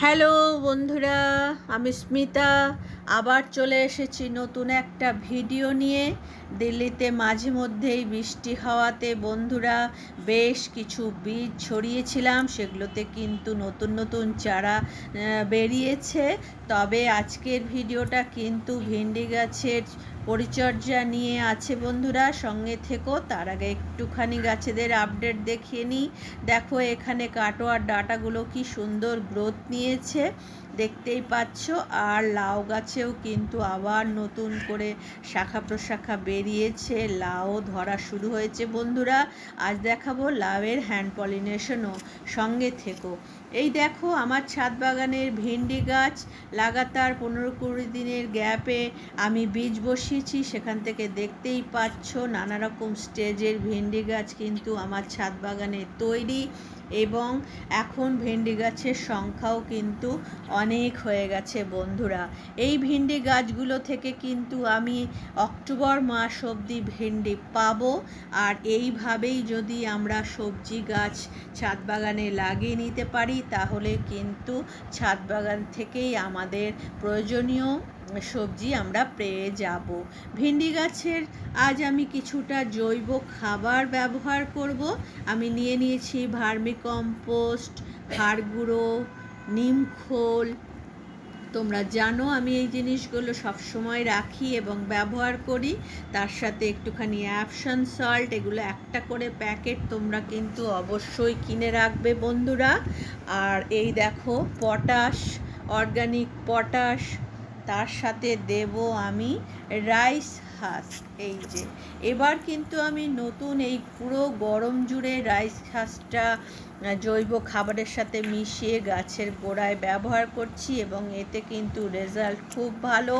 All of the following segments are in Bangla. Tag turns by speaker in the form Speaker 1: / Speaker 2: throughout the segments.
Speaker 1: হ্যালো বন্ধুরা, আমি স্মিতা। আবার চলে এসেছি নতুন একটা ভিডিও নিয়ে। দিল্লিতে মাঝে মধ্যেই বৃষ্টি হওয়াতে বন্ধুরা বেশ কিছু বীজ ছড়িয়েছিলাম, সেগুলোতে কিন্তু নতুন নতুন চারা বেরিয়েছে। তবে আজকের ভিডিওটা কিন্তু ভিন্ডি গাছের পরিচর্যা নিয়ে আছে বন্ধুরা, সঙ্গে থেকো। তার আগে একটুখানি গাছেদের আপডেট দেখিয়ে নিই। দেখো, এখানে কাটোয়ার ডাটাগুলো কি সুন্দর গ্রোথ নিয়েছে, দেখতেই পাচ্ছ। আর লাউ গাছেও কিন্তু আবার নতুন করে শাখা প্রশাখা বেরিয়েছে। লাউ ধরা শুরু হয়েছে বন্ধুরা। আজ দেখাবো লাউয়ের হ্যান্ড পলিনেশনও সঙ্গে থেকো। এই দেখো আমার ছাদ বাগানের ভেন্ডি গাছ, লাগাতার পনেরো কুড়ি দিনের গ্যাপে আমি বীজ বসিয়েছি, সেখান থেকে দেখতেই পাচ্ছ নানা রকম স্টেজের ভেন্ডি গাছ কিন্তু আমার ছাদ বাগানে তৈরি। এবং এখন ভেন্ডি গাছের সংখ্যাও কিন্তু অনেক হয়ে গেছে বন্ধুরা। এই ভেন্ডি গাছগুলো থেকে কিন্তু আমি অক্টোবর মাস অবধি ভেন্ডি পাবো। আর এইভাবেই যদি আমরা সবজি গাছ ছাদ বাগানে লাগিয়ে নিতে পারি, তাহলে কিন্তু ছাদ বাগান থেকেই আমাদের প্রয়োজনীয় সবজি আমরা পেয়ে যাব। ভেন্ডি গাছের আজ আমি কিছুটা জৈব খাবার ব্যবহার করব। আমি নিয়ে নিয়েছি ভার্মি কম্পোস্ট হাড় গুঁড়ো, নিম খোল। তোমরা জানো আমি এই জিনিসগুলো সবসময় রাখি এবং ব্যবহার করি। তার সাথে একটুখানি অ্যাপশন সল্ট, এগুলো একটা করে প্যাকেট তোমরা কিন্তু অবশ্যই কিনে রাখবে বন্ধুরা। আর এই দেখো, পটাশ, অর্গানিক পটাশ তার সাথে দেব আমি রাইস হাঁস, এই যে। এবার কিন্তু আমি নতুন এই পুরো গরম জুড়ে রাইস হাঁসটা জৈব খাবারের সাথে মিশিয়ে গাছের গোড়ায় ব্যবহার করছি এবং এতে কিন্তু রেজাল্ট খুব ভালো।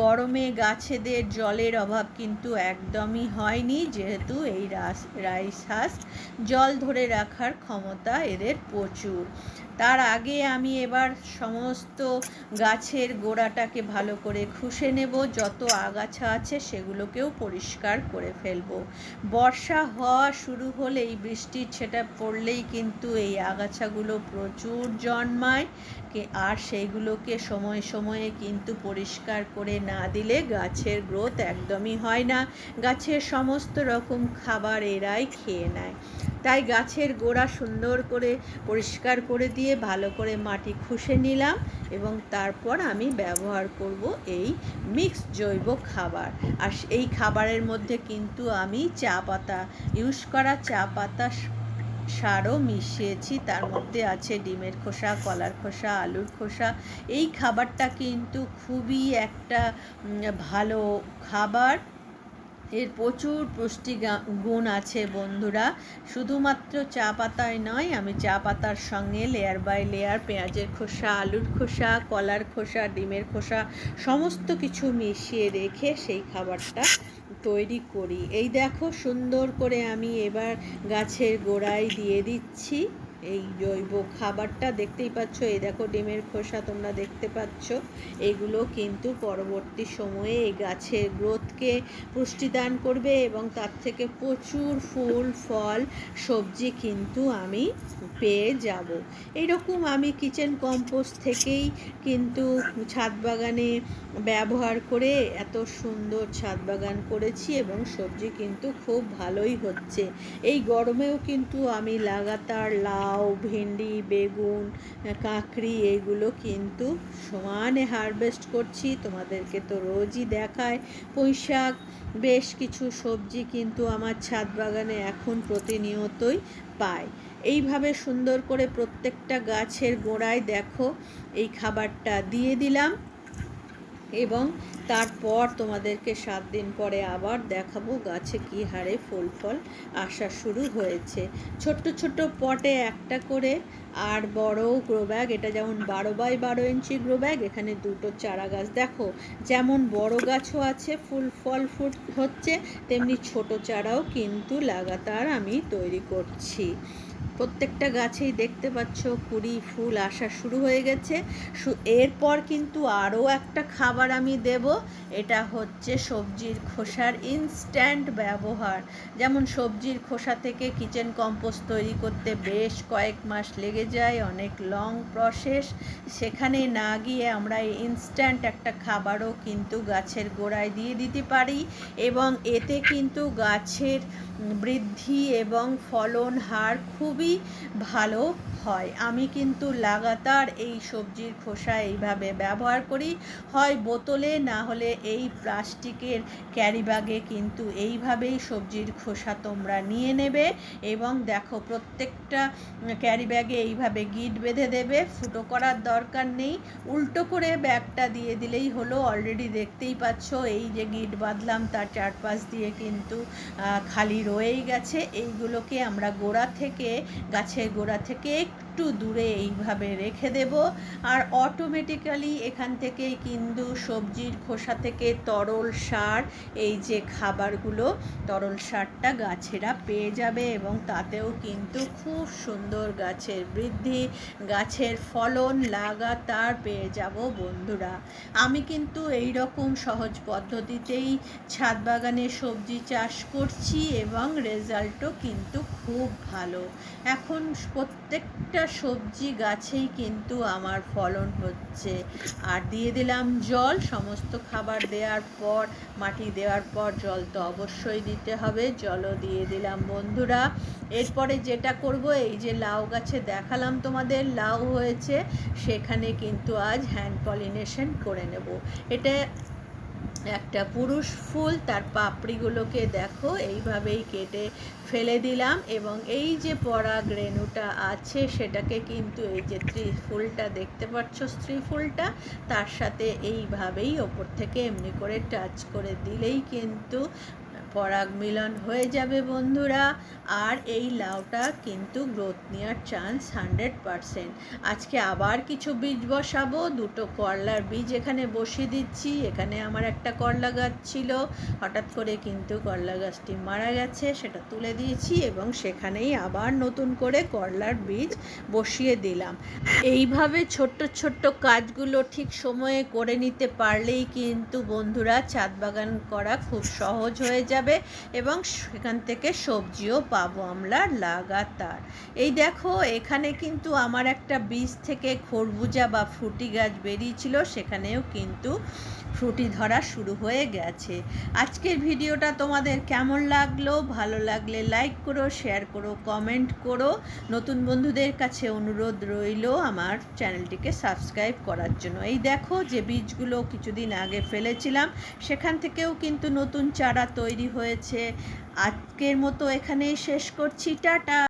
Speaker 1: গরমে গাছেদের জলের অভাব কিন্তু একদমই হয়নি, যেহেতু এই রাইস হাঁস জল ধরে রাখার ক্ষমতা এদের প্রচুর। তার আগে আমি এবার সমস্ত গাছের গোড়াটাকে ভালো করে খুশে নেব, যত আগাছা আছে, সেগুলোকেও পরিষ্কার করে ফেলব। বর্ষা হওয়া শুরু হলেই বৃষ্টির সেটা পড়লেই কিন্তু এই আগাছাগুলো প্রচুর জন্মায়। কে- আর সেইগুলোকে সময়ে সময়ে কিন্তু পরিষ্কার করে না দিলে গাছের গ্রোথ একদমই হয় না। গাছের সমস্ত রকম খাবার এরাই খেয়ে নেয়। তাই গাছের গোড়া সুন্দর করে পরিষ্কার করে দিয়ে ভালো করে মাটি খুশে নিলাম এবং তারপর আমি ব্যবহার করব এই মিক্স জৈব খাবার। আর এই খাবারের মধ্যে কিন্তু আমি চা পাতা ইউজ করা চা পাতা সারও মিশিয়েছি। তার মধ্যে আছে ডিমের খোসা, কলার খোসা, আলুর খোসা। এই খাবারটা কিন্তু খুবই একটা ভালো খাবার। এর প্রচুর পুষ্টি গুণ আছে বন্ধুরা। শুধুমাত্র চা পাতায় নয়, আমি চা পাতার সঙ্গে লেয়ার বাই লেয়ার পেঁয়াজের খোসা, আলুর খোসা, কলার খোসা, ডিমের খোসা, সমস্ত কিছু মিশিয়ে রেখে সেই খাবারটা তৈরি করি। এই দেখো, সুন্দর করে আমি এবার গাছের গোড়ায় দিয়ে দিচ্ছি। এই জৈব খাবারটা দেখতেই পাচ্ছ। এই দেখো ডিমের খোসা তোমরা দেখতে পাচ্ছ। এগুলো কিন্তু পরবর্তী সময়ে এই গাছের গ্রোথকে পুষ্টিদান করবে এবং তার থেকে প্রচুর ফুল, ফল, সবজি কিন্তু আমি পেয়ে যাব। এইরকম আমি কিচেন কম্পোস্ট থেকেই কিন্তু ছাদ বাগানে ব্যবহার করে এত সুন্দর ছাদ বাগান করেছি এবং সবজি কিন্তু খুব ভালোই হচ্ছে। এই গরমেও কিন্তু আমি লাগাতার লাউ ভেন্ডি, বেগুন, কাঁকড়ি এইগুলো কিন্তু সমানে হারভেস্ট করছি। তোমাদেরকে তো রোজই দেখায়। পুঁই শাক বেশ কিছু সবজি কিন্তু আমার ছাদ বাগানে এখন প্রতিনিয়তই পাই। এইভাবে সুন্দর করে প্রত্যেকটা গাছের গোড়ায় দেখো, এই খাবারটা দিয়ে দিলাম। এবং তারপর তোমাদেরকে সাত দিন পরে আবার দেখাবো গাছে কী হারে ফুল ফল আসা শুরু হয়েছে। ছোট্ট ছোট্ট পটে একটা করে আর বড় গ্রো ব্যাগ এটা যেমন বারো বাই বারো ইঞ্চি গ্রো ব্যাগ এখানে দুটো চারা গাছ। দেখো, যেমন বড় গাছও আছে, ফুল ফল ফুট হচ্ছে, তেমনি ছোট চারাও কিন্তু লাগাতার আমি তৈরি করছি। প্রত্যেকটা গাছেই দেখতে পাচ্ছ কুড়ি ফুল আসা শুরু হয়ে গেছে। এরপর কিন্তু আরও একটা খাবার আমি দেব। এটা হচ্ছে সবজির খোসার ইনস্ট্যান্ট ব্যবহার। যেমন সবজির খোসা থেকে কিচেন কম্পোস্ট তৈরি করতে বেশ কয়েক মাস লেগে যায়, অনেক লং প্রসেস সেখানে না গিয়ে আমরা ইনস্ট্যান্ট একটা খাবারও কিন্তু গাছের গোড়ায় দিয়ে দিতে পারি এবং এতে কিন্তু গাছের বৃদ্ধি এবং ফলন হার খুবই ভালো হয়। আমি কিন্তু লাগাতার এই সবজির খোসা এইভাবে ব্যবহার করি। হয় বোতলে, না হলে এই প্লাস্টিকের ক্যারি ব্যাগে কিন্তু এইভাবেই সবজির খোসা তোমরা নিয়ে নেবে এবং দেখো প্রত্যেকটা ক্যারি ব্যাগে এইভাবে গিট বেঁধে দেবে, ফুটো করার দরকার নেই। উল্টো করে ব্যাগটা দিয়ে দিলেই হলো অলরেডি দেখতেই পাচ্ছ এই যে গিট বাঁধলাম, তার চারপাশ দিয়ে কিন্তু খালি রয়েই গেছে। এইগুলোকে আমরা গোড়া থেকে, গাছের গোড়া থেকে একটু দূরে এইভাবে রেখে দেব। আর অটোমেটিক্যালি এখান থেকে কিন্তু সবজির খোসা থেকে তরল সার, এই যে খাবারগুলো, তরল সারটা গাছেরা পেয়ে যাবে এবং তাতেও কিন্তু খুব সুন্দর গাছের বৃদ্ধি, গাছের ফলন লাগাতার পেয়ে যাব বন্ধুরা। আমি কিন্তু এই রকম সহজ পদ্ধতিতেই ছাদ বাগানে সবজি চাষ করছি এবং রেজাল্টও কিন্তু খুব ভালো। এখন প্রত্যেকটা সবজি গাছেই কিন্তু আমার ফলন হচ্ছে। আর দিয়ে দিলাম জল, সমস্ত খাবার দেওয়ার পর, মাটি দেওয়ার পর জল তো অবশ্যই দিতে হবে, জলও দিয়ে দিলাম বন্ধুরা। এরপরে যেটা করব, এই যে লাউ গাছে দেখালাম তোমাদের, লাউ হয়েছে, সেখানে কিন্তু আজ হ্যান্ড পলিনেশন করে নেব। এটা একটা পুরুষ ফুল তার পাপড়িগুলোকে দেখো, এইভাবেই কেটে ফেলে দিলাম এবং এই যে পরাগ রেণুটা আছে সেটাকে কিন্তু এই যে ত্রিফুলটা দেখতে পাচ্ছ স্ত্রী ফুলটা তার সাথে এইভাবেই ওপর থেকে এমনি করে টাচ করে দিলেই কিন্তু পরাগ মিলন হয়ে যাবে বন্ধুরা। আর এই লাউটা কিন্তু গ্রোথ নেওয়ার চান্স হান্ড্রেড পারসেন্ট আজকে আবার কিছু বীজ বসাবো, দুটো করলার বীজ এখানে বসিয়ে দিচ্ছি। এখানে আমার একটা করলা গাছ ছিল, হঠাৎ করে কিন্তু করলা গাছটি মারা গেছে, সেটা তুলে দিয়েছি এবং সেখানেই আবার নতুন করে করলার বীজ বসিয়ে দিলাম। এইভাবে ছোট্ট ছোট্ট কাজগুলো ঠিক সময়ে করে নিতে পারলেই কিন্তু বন্ধুরা ছাদ বাগান করা খুব সহজ হয়ে যাবে এবং সেখান থেকে সবজিও পাবো আমরা লাগাতার। এই দেখো, এখানে কিন্তু আমার একটা বীজ থেকে খরবুজা বা ফ্রুটি গাছ বেরিয়েছিল, সেখানেও কিন্তু ফ্রুটি ধরা শুরু হয়ে গেছে। আজকের ভিডিওটা তোমাদের কেমন লাগল? ভালো লাগলে লাইক করো, শেয়ার করো, কমেন্ট করো। নতুন বন্ধুদের কাছে অনুরোধ রইল আমার চ্যানেলটিকে সাবস্ক্রাইব করার জন্য। এই দেখো, যে বীজগুলো কিছুদিন আগে ফেলেছিলাম, সেখান থেকেও কিন্তু নতুন চারা তৈরি হয়েছে। আজকের মতো এখানেই শেষ করছি। টাটা।